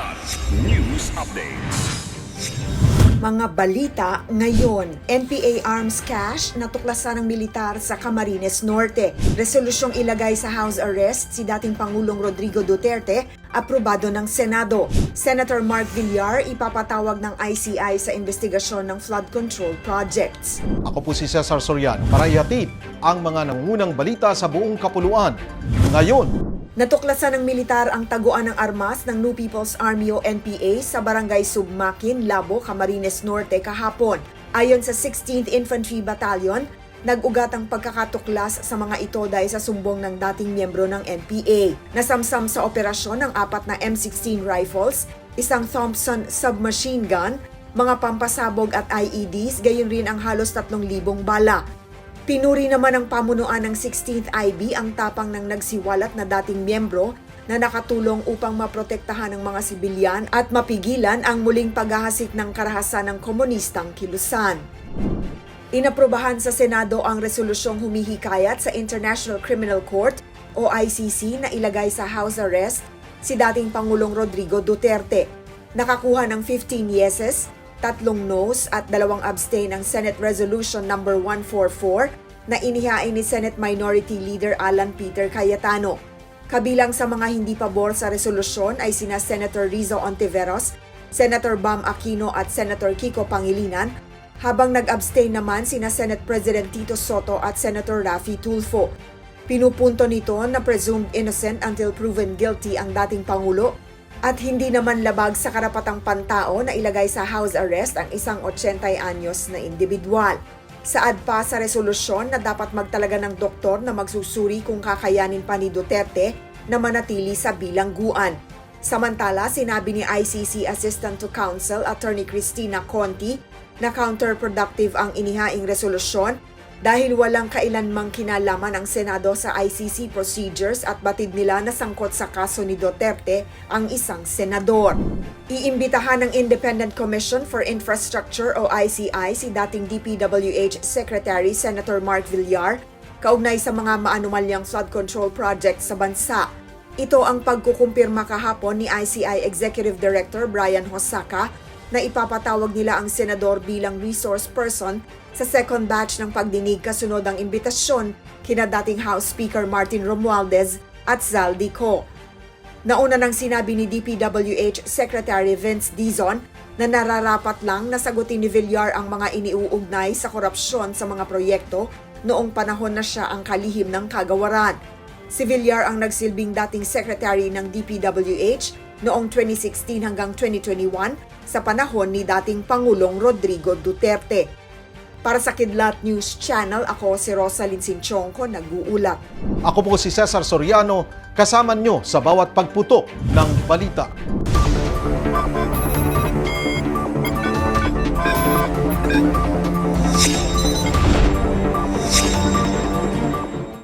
Kilat News Updates. Mga balita ngayon, NPA arms cache natuklasan ng militar sa Camarines Norte. Resolusyong ilagay sa house arrest si dating Pangulong Rodrigo Duterte, aprobado ng Senado. Senator Mark Villar ipapatawag ng ICI sa investigasyon ng flood control projects. Ako po si Cesar Soriano para ihatid ang mga nangungunang balita sa buong kapuluan. Ngayon, Natuklasan ng militar ang taguan ng armas ng New People's Army o NPA sa barangay Submakin, Labo, Camarines Norte kahapon. Ayon sa 16th Infantry Battalion, nag-ugat ang pagkakatuklas sa mga ito dahil sa sumbong ng dating miyembro ng NPA. Nasamsam sa operasyon ng apat na M16 rifles, isang Thompson submachine gun, mga pampasabog at IEDs, gayon rin ang halos 3,000 bala. Pinuri naman ng pamunuan ng 16th IB ang tapang ng nagsiwalat na dating miyembro na nakatulong upang maprotektahan ng mga sibilyan at mapigilan ang muling paghahasik ng karahasan ng komunistang kilusan. Inaprobahan sa Senado ang resolusyong humihikayat sa International Criminal Court o ICC na ilagay sa house arrest si dating Pangulong Rodrigo Duterte. Nakakuha ng 15 yeses, tatlong noes at dalawang abstain ang Senate Resolution number 144 na inihain ni Senate Minority Leader Alan Peter Cayetano. Kabilang sa mga hindi pabor sa resolusyon ay sina Senator Rizzo Ontiveros, Senator Bam Aquino at Senator Kiko Pangilinan, habang nag-abstain naman sina Senate President Tito Soto at Senator Raffy Tulfo. Pinupunto nito na presumed innocent until proven guilty ang dating Pangulo at hindi naman labag sa karapatang pantao na ilagay sa house arrest ang isang 80 anyos na individual. Saad pa sa resolusyon na dapat magtalaga ng doktor na magsusuri kung kakayanin pa ni Duterte na manatili sa bilangguan. Samantala, sinabi ni ICC Assistant to Counsel Attorney Christina Conti na counterproductive ang inihaing resolusyon dahil walang kailanmang kinalaman ang Senado sa ICC procedures at batid nila na sangkot sa kaso ni Duterte ang isang senador. Iimbitahan ng Independent Commission for Infrastructure o ICI si dating DPWH Secretary Senator Mark Villar kaugnay sa mga maanumalyang flood control project sa bansa. Ito ang pagkukumpirma kahapon ni ICI Executive Director Brian Hosaka na ipapatawag nila ang senador bilang resource person sa second batch ng pagdinig kasunod ang imbitasyon kina dating House Speaker Martin Romualdez at Zaldi Co. Nauna nang sinabi ni DPWH Secretary Vince Dizon na nararapat lang na sagutin ni Villar ang mga iniuugnay sa korupsyon sa mga proyekto noong panahon na siya ang kalihim ng kagawaran. Si Villar ang nagsilbing dating secretary ng DPWH noong 2016 hanggang 2021 sa panahon ni dating Pangulong Rodrigo Duterte. Para sa Kidlat News Channel, ako si Rosalyn Sinchonko, nag-uulat. ako po si Cesar Soriano, kasama nyo sa bawat pagputok ng balita.